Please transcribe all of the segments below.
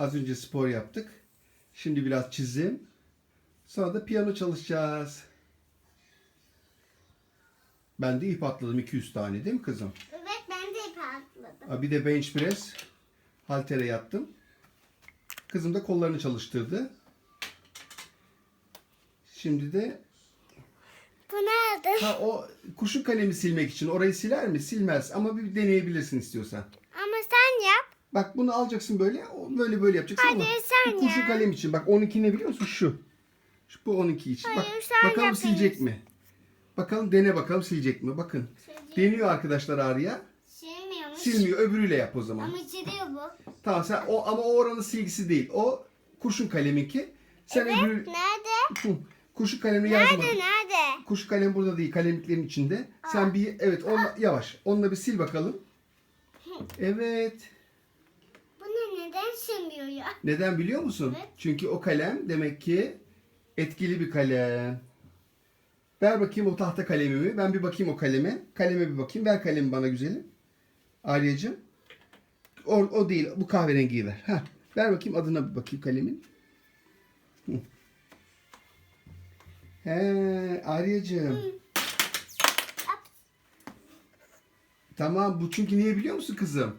Az önce spor yaptık. Şimdi biraz çizim. Sonra da piyano çalışacağız. Ben de ip atladım 200 tane değil mi kızım? Evet ben de ip atladım. Bir de bench press. Haltere yattım. Kızım da kollarını çalıştırdı. Şimdi de Bu nerede? ha, o kurşun kalemi silmek için orayı siler mi? Silmez ama bir deneyebilirsin istiyorsan. Bak bunu alacaksın böyle, böyle böyle yapacaksın Hadi ama sen bu kurşun ya. kalem için. Bak 12 ne biliyor musun? Şu. Şu bu 12 için. Bak Hayır, sen bakalım yap silecek mi? Bakalım dene bakalım silecek mi? Bakın. Deniyor arkadaşlar Arya. Silmiyormuş. Silmiyor. Öbürüyle yap o zaman. Ama siliyor bu. Tamam sen o ama o oranın silgisi değil. O kurşun kaleminki. Sen öbürü Nerede? Hı, kurşun kalemini yazmadın. Nerede nerede? Kurşun kalem burada değil. Kalemliklerin içinde. Sen bir evet onunla yavaş. Onunla bir sil bakalım. Evet. Silmiyor ya? Neden biliyor musun? Evet. Çünkü o kalem demek ki etkili bir kalem. Ver bakayım o tahta kalemimi. Ben bir bakayım o kaleme. Kaleme bir bakayım. Ver kalemi bana güzelim. Aryacığım. O, o değil. Bu kahverengiyi ver. Heh. Ver bakayım adına bir bakayım kalemin. He, Aryacığım. Tamam bu çünkü niye biliyor musun kızım?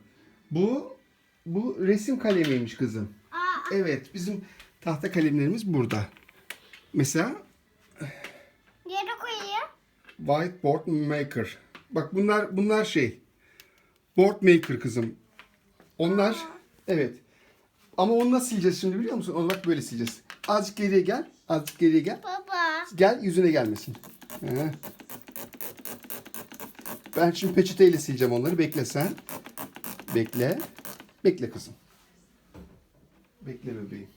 Bu bu resim kalemiymiş kızım. Aa, Evet, bizim tahta kalemlerimiz burada. Mesela yere koyayım. whiteboard maker. Bak bunlar bunlar şey. Board maker kızım. Onlar evet. Ama onu nasıl sileceğiz şimdi biliyor musun? Onu bak böyle sileceğiz. Azıcık geriye gel. Azıcık geriye gel. Baba. Gel yüzüne gelmesin. He. Ben şimdi peçeteyle sileceğim onları. Bekle sen. Bekle. Bekle kızım. Bekle bebeğim.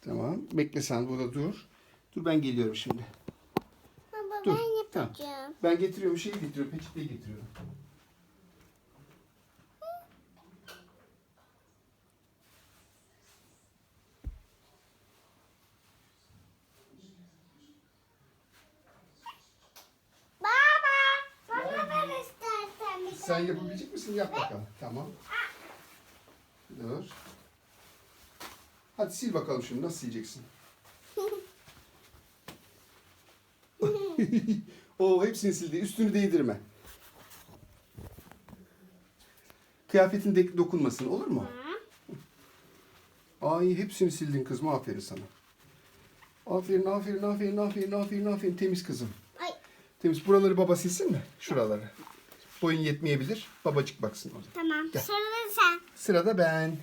Tamam. Bekle sen burada dur. Dur ben geliyorum şimdi. Baba Dur. ben Tamam. yapacağım. Ben getiriyorum şeyi getiriyorum. Peçeteyi getiriyorum. Baba. Bana ver istersen bir Sen yapabilecek misin? Yap bakalım. Tamam. Dur. Hadi sil bakalım şunu. Nasıl sileceksin? o hepsini sildi. Üstünü değdirme. Kıyafetin de dokunmasın. Olur mu? Ay hepsini sildin kızım. Aferin sana. Aferin, aferin, aferin, aferin, aferin, aferin. Temiz kızım. Ay. Temiz. Buraları baba silsin mi? Şuraları. Boyun yetmeyebilir. Babacık baksın orada. Tamam. Gel. Sırada sen. Sırada ben.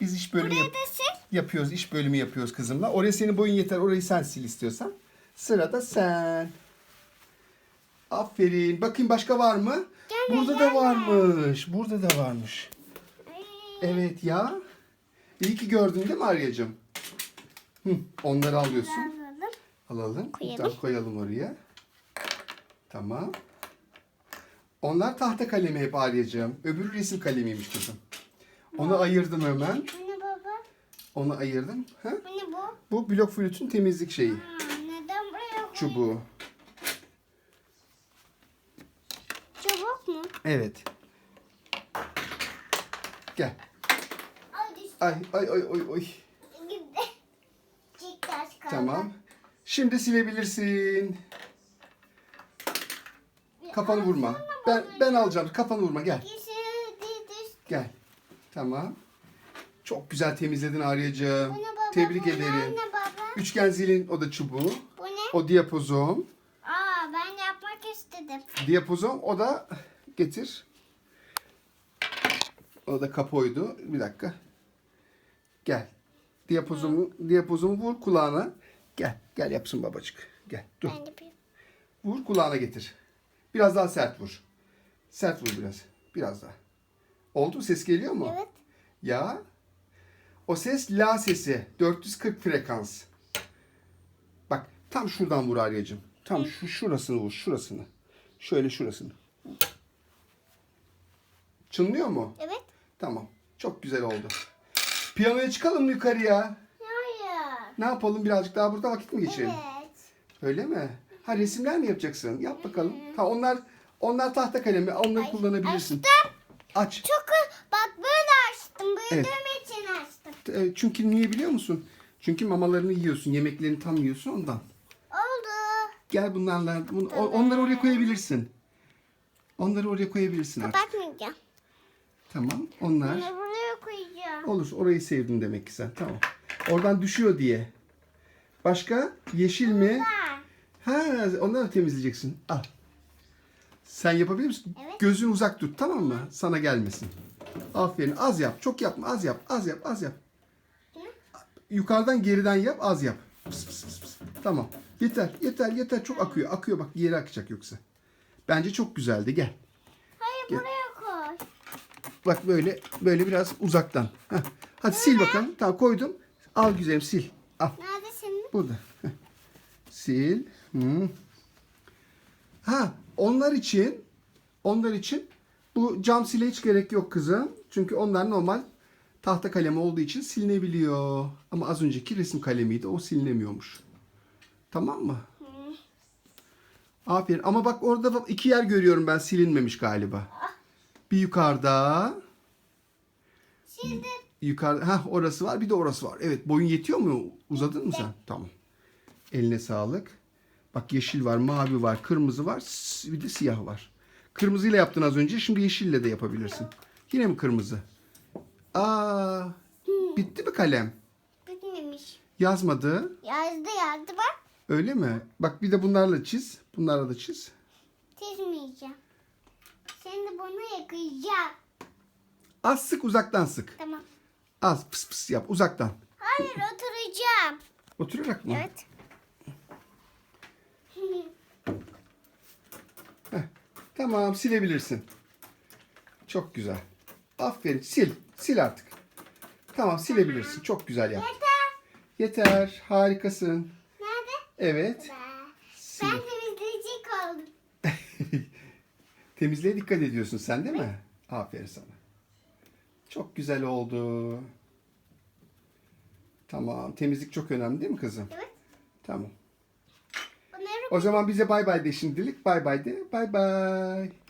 Biz iş bölümü Buraya yap- da sil. yapıyoruz. iş bölümü yapıyoruz kızımla. Oraya senin boyun yeter. Orayı sen sil istiyorsan. Sırada sen. Aferin. Bakayım başka var mı? Gelme, Burada da gelme. varmış. Burada da varmış. Evet ya. İyi ki gördün değil mi Arya'cığım? Hı, onları alıyorsun. Alalım. Alalım. Koyalım. Koyalım oraya. Tamam. Onlar tahta kalemi hep Arya'cığım. Öbürü resim kalemiymiş kızım. Onu ayırdım hemen. Bu ne baba? Onu ayırdım. Ha? Bu ne bu? Bu blok flütün temizlik şeyi. Neden buraya koyuyorsun? Çubuğu. Çubuk mu? Evet. Gel. Ay düştü. Ay ay ay ay ay. Gitti. Taş kaldı. Tamam. Şimdi silebilirsin. Kafanı vurma. Ben ben alacağım. Kafanı vurma. Gel. Gel. Tamam. Çok güzel temizledin Arya'cığım. Tebrik ederim. Üçgen zilin o da çubuğu. Bu ne? O diyapozom. Aa ben yapmak istedim. Diyapozom o da getir. O da kapoydu. Bir dakika. Gel. Diyapozomu, diyapozomu vur kulağına. Gel. Gel yapsın babacık. Gel. Dur. Ben yapayım. Vur kulağına getir. Biraz daha sert vur. Sert vur biraz. Biraz daha. Oldu mu? Ses geliyor mu? Evet. Ya. O ses la sesi. 440 frekans. Bak tam şuradan vur Arya'cığım. Tam şu şurasını vur. Şurasını. Şöyle şurasını. Çınlıyor mu? Evet. Tamam. Çok güzel oldu. Piyanoya çıkalım mı yukarıya? Hayır. Ne yapalım birazcık daha burada vakit mi geçirelim? Evet. Öyle mi? Ha resimler mi yapacaksın? Yap bakalım. Ha onlar onlar tahta kalemi. Onları Ay, kullanabilirsin. Açtım. Aç. Çok bak böyle açtım. Büyüdüğüm Evet. için açtım. E, Çünkü niye biliyor musun? Çünkü mamalarını yiyorsun, yemeklerini tam yiyorsun ondan. Oldu. Gel bunlarla, bun- onları oraya koyabilirsin. Onları oraya koyabilirsin artık. Kapatmayacağım. Tamam, onlar. Bunu buraya koyacağım. Olur, orayı sevdin demek ki sen. Tamam. Oradan düşüyor diye. Başka? Yeşil mi? Ha. Ha, onları temizleyeceksin. Al. Sen yapabilir misin? Evet. Gözünü uzak tut, tamam mı? Sana gelmesin. Aferin. Az yap, çok yapma. Az yap, az yap, az yap. Yukarıdan geriden yap, az yap. Pıs, pıs, pıs, pıs. Tamam. Yeter, yeter, yeter. Çok akıyor. Akıyor bak, yere akacak yoksa. Bence çok güzeldi. Gel. Hayır Gel. buraya koy. Bak böyle, böyle biraz uzaktan. Heh. Hadi sil bakalım. Tamam koydum. Al güzelim sil. Al. Neredesin? Burada. Heh. Sil. Hı. Ha, onlar için onlar için bu cam sile hiç gerek yok kızım. Çünkü onlar normal tahta kalemi olduğu için silinebiliyor. Ama az önceki resim kalemiydi. O silinemiyormuş. Tamam mı? Aferin. Ama bak orada iki yer görüyorum ben silinmemiş galiba. Bir yukarıda. Şimdi Yukarıda. Ha orası var bir de orası var. Evet boyun yetiyor mu? Uzadın mı sen? Tamam. Eline sağlık. Bak yeşil var, mavi var, kırmızı var, bir de siyah var. Kırmızıyla yaptın az önce. Şimdi yeşille de yapabilirsin. Yine mi kırmızı? Aa, bitti mi kalem? bitmemiş. Yazmadı. Yazdı yazdı bak. Öyle mi? Bak bir de bunlarla çiz. Bunlarla da çiz. Çizmeyeceğim. Şimdi bunu yakacağım. Az sık uzaktan sık. Tamam. Az pıs pıs yap uzaktan. Hayır oturacağım. Oturarak mı? Evet. Tamam silebilirsin. Çok güzel. Aferin sil. Sil artık. Tamam silebilirsin. Çok güzel yaptın. Yeter. Yeter. Harikasın. Nerede? Evet. Ben, Sil. temizleyecek oldum. Temizliğe dikkat ediyorsun sen değil mi? Aferin sana. Çok güzel oldu. Tamam. Temizlik çok önemli değil mi kızım? Evet. Tamam. O zaman bize bay bay de şimdilik. Bay bay de. Bay bay.